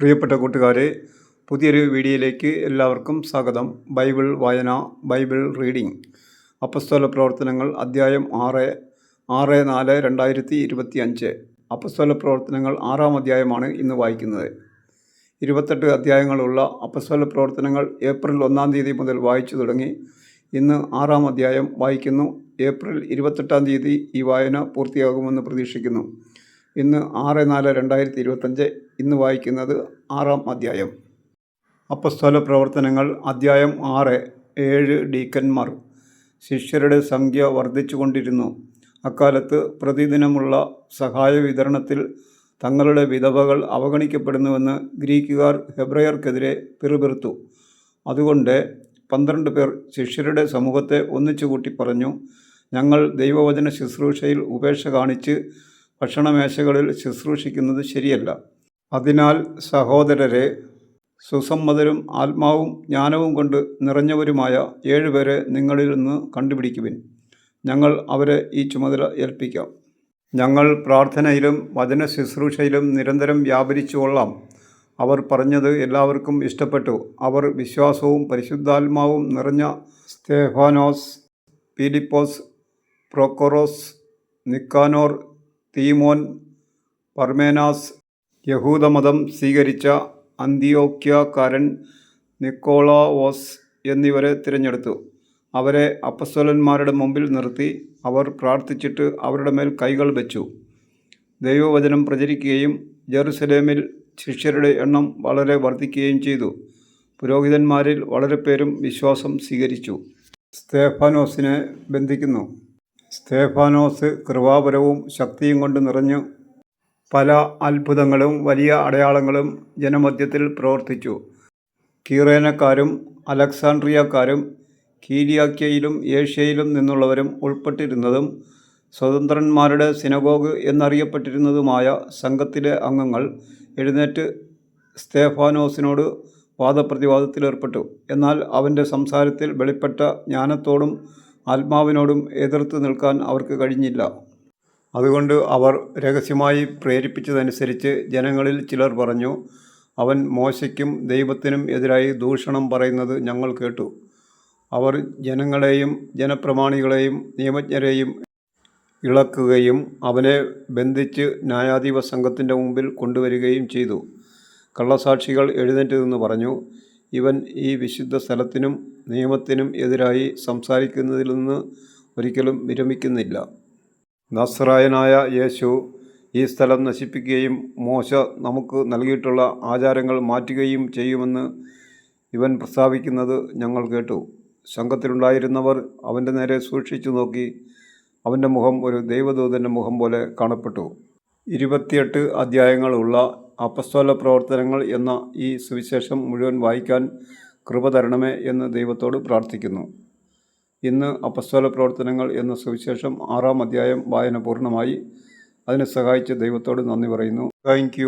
പ്രിയപ്പെട്ട കൂട്ടുകാരെ പുതിയൊരു വീഡിയോയിലേക്ക് എല്ലാവർക്കും സ്വാഗതം. ബൈബിൾ വായന ബൈബിൾ റീഡിംഗ്. അപ്പസ്തോല പ്രവർത്തനങ്ങൾ അധ്യായം ആറ് ആറ് നാല് രണ്ടായിരത്തി ഇരുപത്തി അഞ്ച് അപ്പസ്തോല പ്രവർത്തനങ്ങൾ ആറാം അധ്യായമാണ് ഇന്ന് വായിക്കുന്നത്. ഇരുപത്തെട്ട് അധ്യായങ്ങളുള്ള അപ്പസ്തോല പ്രവർത്തനങ്ങൾ ഏപ്രിൽ ഒന്നാം തീയതി മുതൽ വായിച്ചു തുടങ്ങി. ഇന്ന് ആറാം അധ്യായം വായിക്കുന്നു. ഏപ്രിൽ ഇരുപത്തെട്ടാം തീയതി ഈ വായന പൂർത്തിയാകുമെന്ന് പ്രതീക്ഷിക്കുന്നു. ഇന്ന് ആറ് നാല് രണ്ടായിരത്തി ഇരുപത്തഞ്ച് ഇന്ന് വായിക്കുന്നത് ആറാം അധ്യായം. അപ്പസ്തോല പ്രവർത്തനങ്ങൾ അധ്യായം ആറ് ഏഴ് ഡീക്കന്മാർ. ശിഷ്യരുടെ സംഖ്യ വർദ്ധിച്ചുകൊണ്ടിരുന്നു. അക്കാലത്ത് പ്രതിദിനമുള്ള സഹായ വിതരണത്തിൽ തങ്ങളുടെ വിധവകൾ അവഗണിക്കപ്പെടുന്നുവെന്ന് ഗ്രീക്കുകാർ ഹെബ്രയർക്കെതിരെ പിറുപിറുത്തു. അതുകൊണ്ട് പന്ത്രണ്ട് പേർ ശിഷ്യരുടെ സമൂഹത്തെ ഒന്നിച്ചു കൂട്ടി പറഞ്ഞു ഞങ്ങൾ ദൈവവചന ശുശ്രൂഷയിൽ ഉപേക്ഷ കാണിച്ച് ഭക്ഷണമേശകളിൽ ശുശ്രൂഷിക്കുന്നത് ശരിയല്ല. അതിനാൽ സഹോദരരെ സുസമ്മതരും ആത്മാവും ജ്ഞാനവും കൊണ്ട് നിറഞ്ഞവരുമായ ഏഴുപേരെ നിങ്ങളിൽ നിന്ന് കണ്ടുപിടിക്കുവിൻ. ഞങ്ങൾ അവരെ ഈ ചുമതല ഏൽപ്പിക്കാം. ഞങ്ങൾ പ്രാർത്ഥനയിലും വചന ശുശ്രൂഷയിലും നിരന്തരം വ്യാപരിച്ചു കൊള്ളാം. അവർ പറഞ്ഞത് എല്ലാവർക്കും ഇഷ്ടപ്പെട്ടു. അവർ വിശ്വാസവും പരിശുദ്ധാത്മാവും നിറഞ്ഞ സ്തേഫാനോസ് പീലിപ്പോസ് പ്രോക്കോറോസ് നിക്കാനോർ തീമോൻ പർമേനാസ് യഹൂദമതം സ്വീകരിച്ച അന്തിയോക്യക്കാരൻ നിക്കോളാവോസ് എന്നിവരെ തിരഞ്ഞെടുത്തു. അവരെ അപ്പസ്വലന്മാരുടെ മുമ്പിൽ നിർത്തി അവർ പ്രാർത്ഥിച്ചിട്ട് അവരുടെ മേൽ കൈകൾ വെച്ചു. ദൈവവചനം പ്രചരിക്കുകയും ജെറുസലേമിൽ ശിഷ്യരുടെ എണ്ണം വളരെ വർദ്ധിക്കുകയും ചെയ്തു. പുരോഹിതന്മാരിൽ വളരെ പേരും വിശ്വാസം സ്വീകരിച്ചു. സ്തേഫാനോസിനെ ബന്ധിക്കുന്നു. സ്തേഫാനോസ് കൃപാപരവും ശക്തിയും കൊണ്ട് നിറഞ്ഞു പല അത്ഭുതങ്ങളും വലിയ അടയാളങ്ങളും ജനമധ്യത്തിൽ പ്രവർത്തിച്ചു. കീറേനക്കാരും അലക്സാണ്ട്രിയക്കാരും കീലിയാക്യയിലും ഏഷ്യയിലും നിന്നുള്ളവരും ഉൾപ്പെട്ടിരുന്നതും സ്വതന്ത്രന്മാരുടെ സിനഗോഗ് എന്നറിയപ്പെട്ടിരുന്നതുമായ സംഘത്തിലെ അംഗങ്ങൾ എഴുന്നേറ്റ് സ്തേഫാനോസിനോട് വാദപ്രതിവാദത്തിലേർപ്പെട്ടു. എന്നാൽ അവന്റെ സംസാരത്തിൽ വെളിപ്പെട്ട ജ്ഞാനത്തോടും ആത്മാവിനോടും എതിർത്ത് നിൽക്കാൻ അവർക്ക് കഴിഞ്ഞില്ല. അതുകൊണ്ട് അവർ രഹസ്യമായി പ്രേരിപ്പിച്ചതനുസരിച്ച് ജനങ്ങളിൽ ചിലർ പറഞ്ഞു അവൻ മോശയ്ക്കും ദൈവത്തിനും എതിരായി ദൂഷണം പറയുന്നത് ഞങ്ങൾ കേട്ടു. അവർ ജനങ്ങളെയും ജനപ്രമാണികളെയും നിയമജ്ഞരെയും ഇളക്കുകയും അവനെ ബന്ധിച്ച് ന്യായാധിപ സംഘത്തിന്റെ മുമ്പിൽ കൊണ്ടുവരികയും ചെയ്തു. കള്ളസാക്ഷികൾ എഴുന്നേറ്റ് നിന്ന് പറഞ്ഞു ഇവൻ ഈ വിശുദ്ധ സ്ഥലത്തിനും നിയമത്തിനും എതിരായി സംസാരിക്കുന്നതിൽ നിന്ന് ഒരിക്കലും വിരമിക്കുന്നില്ല. നസ്രായനായ യേശു ഈ സ്ഥലം നശിപ്പിക്കുകയും മോശ നമുക്ക് നൽകിയിട്ടുള്ള ആചാരങ്ങൾ മാറ്റുകയും ചെയ്യുമെന്ന് ഇവൻ പ്രസ്താവിക്കുന്നത് ഞങ്ങൾ കേട്ടു. സംഘത്തിലുണ്ടായിരുന്നവർ അവന്റെ നേരെ സൂക്ഷിച്ചു നോക്കി അവന്റെ മുഖം ഒരു ദൈവദൂതന്റെ മുഖം പോലെ കാണപ്പെട്ടു. ഇരുപത്തിയെട്ട് അധ്യായങ്ങളുള്ള അപ്പസ്തോല പ്രവർത്തനങ്ങൾ എന്ന ഈ സുവിശേഷം മുഴുവൻ വായിക്കാൻ കൃപ തരണമേ എന്ന് ദൈവത്തോട് പ്രാർത്ഥിക്കുന്നു. ഇന്ന് അപ്പസ്തോല പ്രവർത്തനങ്ങൾ എന്ന സുവിശേഷം ആറാം അധ്യായം വായന പൂർണമായി. അതിനെ സഹായിച്ച് ദൈവത്തോട് നന്ദി പറയുന്നു. താങ്ക്